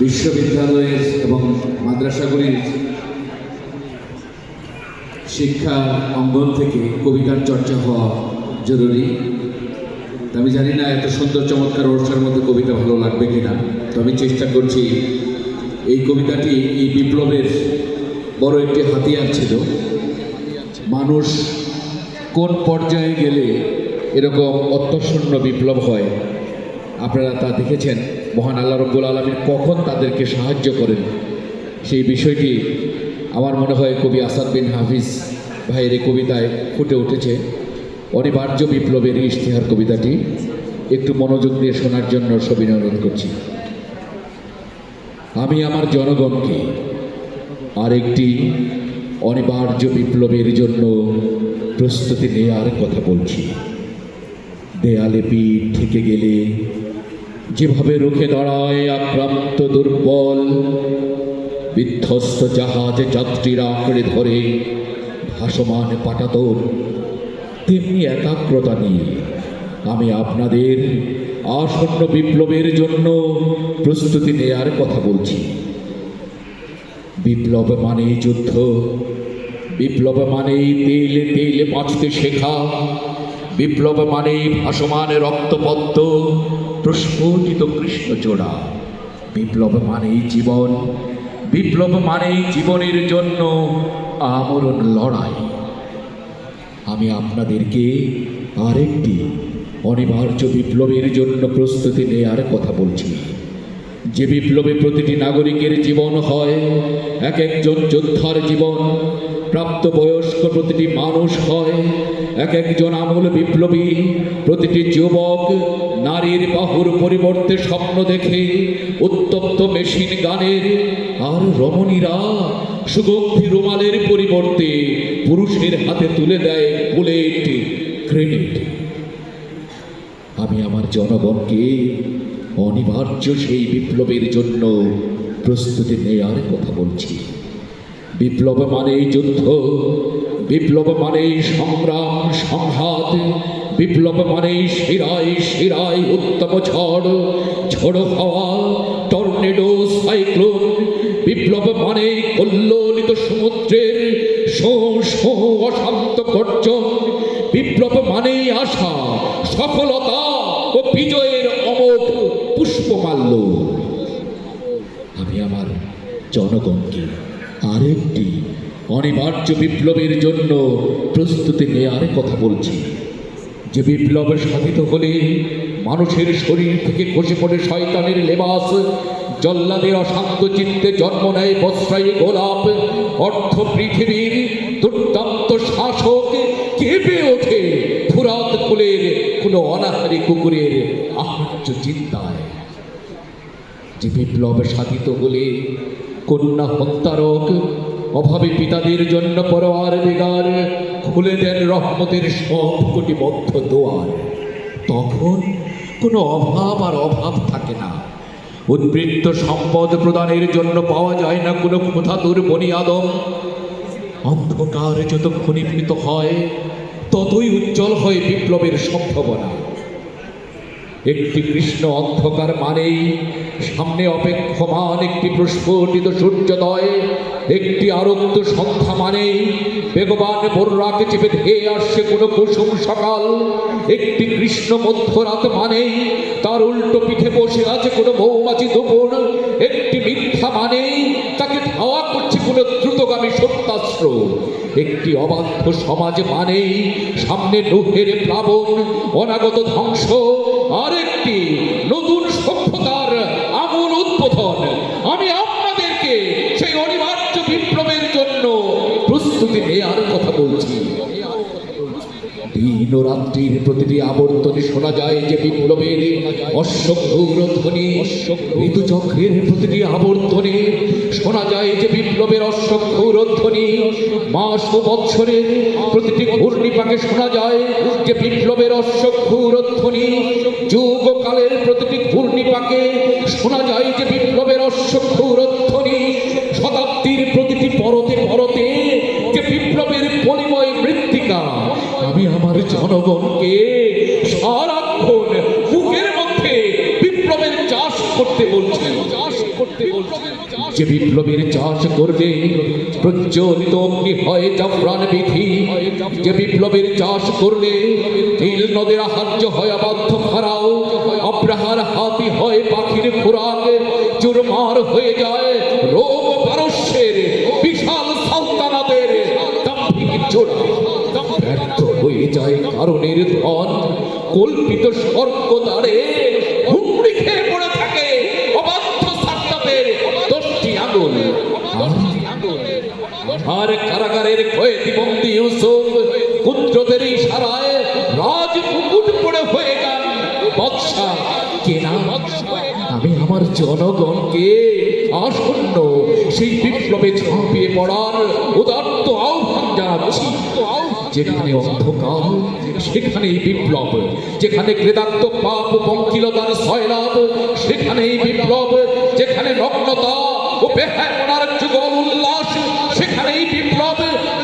বিশ্ববিদ্যালয়ের এবং মাদ্রাসাগুলির শিক্ষা অঙ্গন থেকে কবিতার চর্চা হওয়া জরুরি। আমি জানি না এত সুন্দর চমৎকার অনুষ্ঠানের মধ্যে কবিতা ভালো লাগবে কিনা, তো আমি চেষ্টা করছি। এই কবিতাটি এই বিপ্লবের বড় একটি হাতিয়ার ছিল। মানুষ কোন পর্যায়ে গেলে এরকম অত্যশূন্য বিপ্লব হয়? আপনারা তা দেখেছেন? মহান আল্লাহ রব্বুল আলমীর কখন তাদেরকে সাহায্য করেন? সেই বিষয়টি আমার মনে হয় কবি আসাদ বিন হাফিজ ভাইয়ের এই কবিতায় ফুটে উঠেছে। অনিবার্য বিপ্লবের ইশতেহার কবিতাটি একটু মনোযোগ দিয়ে শোনার জন্য সবিনয় অনুরোধ করছি। আমি আমার জনগণকে আরেকটি অনিবার্য বিপ্লবের জন্য প্রস্তুতি নেওয়ার কথা বলছি। দেয়ালে পিঠ থেকে গেলে যেভাবে রুখে দাঁড়ায় আক্রান্ত দুর্বল, বিধ্বস্ত জাহাজে যাত্রীরা আঁকড়ে ধরে, ভাসমান পাটাতন। তেমনি একাগ্রতা নিয়ে আমি আপনাদের আসন্ন বিপ্লবের জন্য প্রস্তুতি নেয়ার কথা বলছি। বিপ্লব মানেই যুদ্ধ, বিপ্লব মানেই তেলে তেলে বাঁচতে শেখা বিপ্লব মানেই ভাসমান রক্তপদ্ম প্রস্ফুটিত কৃষ্ণচূড়া। বিপ্লব মানেই জীবন বিপ্লব মানেই জীবনের জন্য আমরণ লড়াই। আমি আপনাদেরকে আরেকটি অনিবার্য বিপ্লবের জন্য প্রস্তুতি নেয়ার কথা বলছি। যে বিপ্লবে প্রতিটি নাগরিকের জীবন হয় এক একজন যোদ্ধার জীবন, প্রাপ্তবয়স্ক প্রতিটি মানুষ হয় এক একজন আমূল বিপ্লবী প্রতিটি যুবক নারীর বাহুর পরিবর্তে স্বপ্ন দেখে উত্তপ্ত মেশিন গানের আর রমণীরা সুগন্ধি রুমালের পরিবর্তে পুরুষের হাতে তুলে দেয় বুলেট গ্রেনেড। আমি আমার জনগণকে অনিবার্য সেই বিপ্লবের জন্য প্রস্তুতি নেয়ার কথা বলছি। বিপ্লব মানেই যুদ্ধ বিপ্লব মানেই সংগ্রাম, সংঘাত। বিপ্লব মানেই শিরায় শিরায় উত্তম ঝড়। ঝড়ো হাওয়া, টর্নেডো, সাইক্লোন। বিপ্লব মানে কল্লোলিত সমুদ্রের অশান্ত গর্জন। বিপ্লব মানেই আশা, সফলতা ও বিজয়ের অমোঘ পুষ্পমাল্য। আমি আমার জনগণকে আরেকটি অনিবার্য বিপ্লবের জন্য প্রস্তুতি নেয়ার কথা বলছি। যে বিপ্লব সাধিত হলে মানুষের শরীর থেকে খসে পড়ে শয়তানের লেবাস, জল্লাদের অশান্ত চিত্তে জন্ম নেয় বস্ত্রায়ী গোলাপ, অর্থ পৃথিবীর দুর্দান্ত শাসক কেঁপে ওঠে ফুরাত কুলের কোনো অনাহারি কুকুরের আহার্য চিন্তায়। যে বিপ্লব সাধিত হলে কন্যা হত্যারক অভাবী পিতাদের জন্য পরোয়ার দিগার, খুলে দেন রহমতের সব কোটি বদ্ধ দোয়ার। তখন কোনো অভাব আর অভাব থাকে না। উদ্বৃত্ত সম্পদ প্রদানের জন্য পাওয়া যায় না কোনো ক্ষুধাতুর বনি আদম। অন্ধকার যত ঘনীভূত হয়, ততই উজ্জ্বল হয় বিপ্লবের সম্ভাবনা। একটি কৃষ্ণ অন্ধকার মানেই সামনে অপেক্ষমান একটি প্রস্ফুটিত সূর্যোদয়। একটি আরক্ত সন্ধ্যা মানেই বেগবান বর্রাকে চেপে ধেয়ে আসছে কোনো কুসুম সকাল। একটি কৃষ্ণ মধ্যরাত মানেই তার উল্টো পিঠে বসে আছে কোনো মৌমাছি দুপুর। একটি মিথ্যা মানেই তাকে ধাওয়া করছে কোনো দ্রুতগামী সত্যাস্ত্র। একটি অবাধ্য সমাজ মানেই সামনে নুহের প্লাবন, অনাগত ধ্বংস। আরেকটি নতুন সভ্যতার আমূল উদ্বোধন আমি আপনাদেরকে সেই অনিবার্য বিপ্লবের জন্য প্রস্তুতি নেওয়ার কথা বলছি দিন রাত্রির প্রতিটি আবর্তনে শোনা যায় যে বিপ্লবের অশ্বঘূর ধ্বনি ঋতুচক্রের প্রতিটি আবর্তনে শোনা যায় যে বিপ্লবের অশ্বঘূর ধ্বনি মাস ও বৎসরের প্রতিটি ঘূর্ণিপাকে শোনা যায় যে বিপ্লবের অশ্বঘূর ধ্বনি যুগ ও কালের প্রতিটি ঘূর্ণিপাকে শোনা যায় যে বিপ্লবের অশ্বঘূর জনগণকে সারাক্ষণ, বুকের মধ্যে বিপ্লবের চাষ করতে বলছি। যে বিপ্লবীর চাষ করবে, প্রজ্বলিত অগ্নি হয় যে বিপ্লবীর চাষ করলে নীল নদের আহার্য হয় আবদ্ধ খারাও অব্রাহার হাতি হয় পাখির খোরাক, চুরমার হয়ে যায় রোগ পারস্যের বিশাল সালতানাতের দাম্ভিক ব্যর্থ হয়ে যায় কারণের ধন। কল্পিত স্বর্গ দ্বারে পড়ে থাকে আর কারাগারের কয়েদি বন্দি ইউসুফ পুত্রদের ইশারায় রাজ মুকুট পড়ে হয়ে যান বৎসা, কেনা আমি আমার জনগণকে আসন্ন সেই বিপ্লবে ঝাঁপিয়ে পড়ার উদাত্ত আহ্বান জানাচ্ছি। যেখানে অন্ধকার, সেখানেই বিপ্লব। যেখানে ক্রেদাত্ম পাপ, পঙ্কিলতার সয়লাভ সেখানেই বিপ্লব। যেখানে নগ্নতা ও বেহায়নার যুগল উল্লাস, সেখানেই বিপ্লব।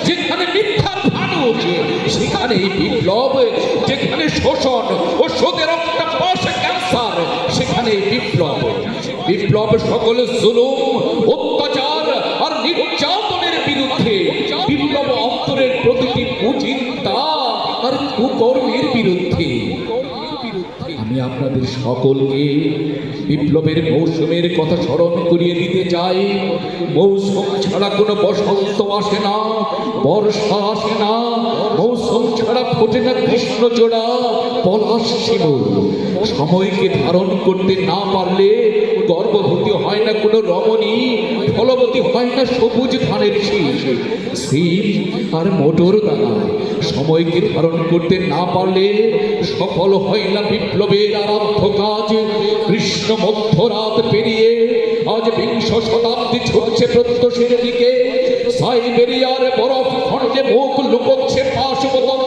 যেখানে মিথ্যার ফানুষ সেখানেই বিপ্লব। যেখানে শোষণ ও সোদের অক্টাপাস ক্যান্সার, সেখানেই বিপ্লব। বিপ্লব সকল জুলুম, অত্যাচার আর নির্যাতনের বিরুদ্ধে বিপ্লব অন্তরের প্রতিটি কুচিন্তা আর কুকর্মের বিরুদ্ধে। আমি আপনাদের সকলকে বিপ্লবের মৌসুমের কথা স্মরণ করিয়ে দিতে চাই। মৌসুম ছাড়া কোনো বসন্ত আসে না, বর্ষা আসে না, মৌসুম ছাড়া ফোটে না কৃষ্ণচূড়া, পলাশ শিমুল সময়কে ধারণ করতে না পারলে গর্ভবতী হয় না কোনো রমণী, ফলবতী হয় না সবুজ ধানের শীষ, সিম আর মোটর দানা। সময়কে ধারণ করতে না পারলে সফল হয় না বিপ্লবের আরাধ্য কাজ। কৃষ্ণ মধ্যরাত পেরিয়ে আজ বিংশ শতাব্দী ছুটছে প্রত্যশের দিকে। সাইবেরিয়ার বরফ খণ্ডে মুখ লুকোচ্ছে পাশবতন্ত্র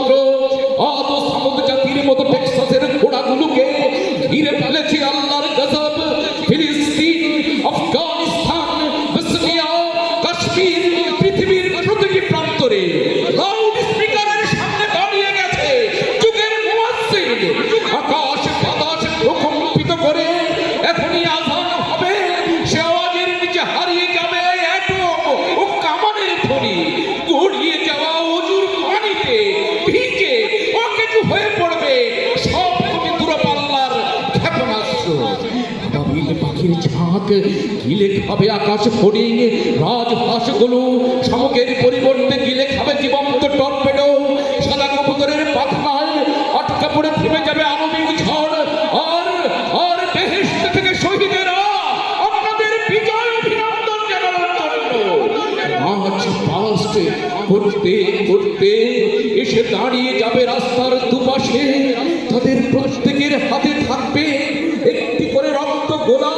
আমাকে গিলে খাবে আকাশ ফড়িং রাজহাঁসগুলো শামুকের পরিবর্তে গিলে খাবে জীবন্ত টর্পেডো। সাদা কবুতরের পাখনায় আটকা পড়ে থেমে যাবে আনবিক ঝড়। আর আর বেহেস্ত থেকে শহীদেরা আপনাদের বিজয় অভিনন্দন জানানোর আজ পাস্ট করতে করতে এসে দাঁড়িয়ে যাবে রাস্তার দুপাশে। তাদের প্রত্যেকের হাতে থাকবে একটি করে রক্ত গোলা।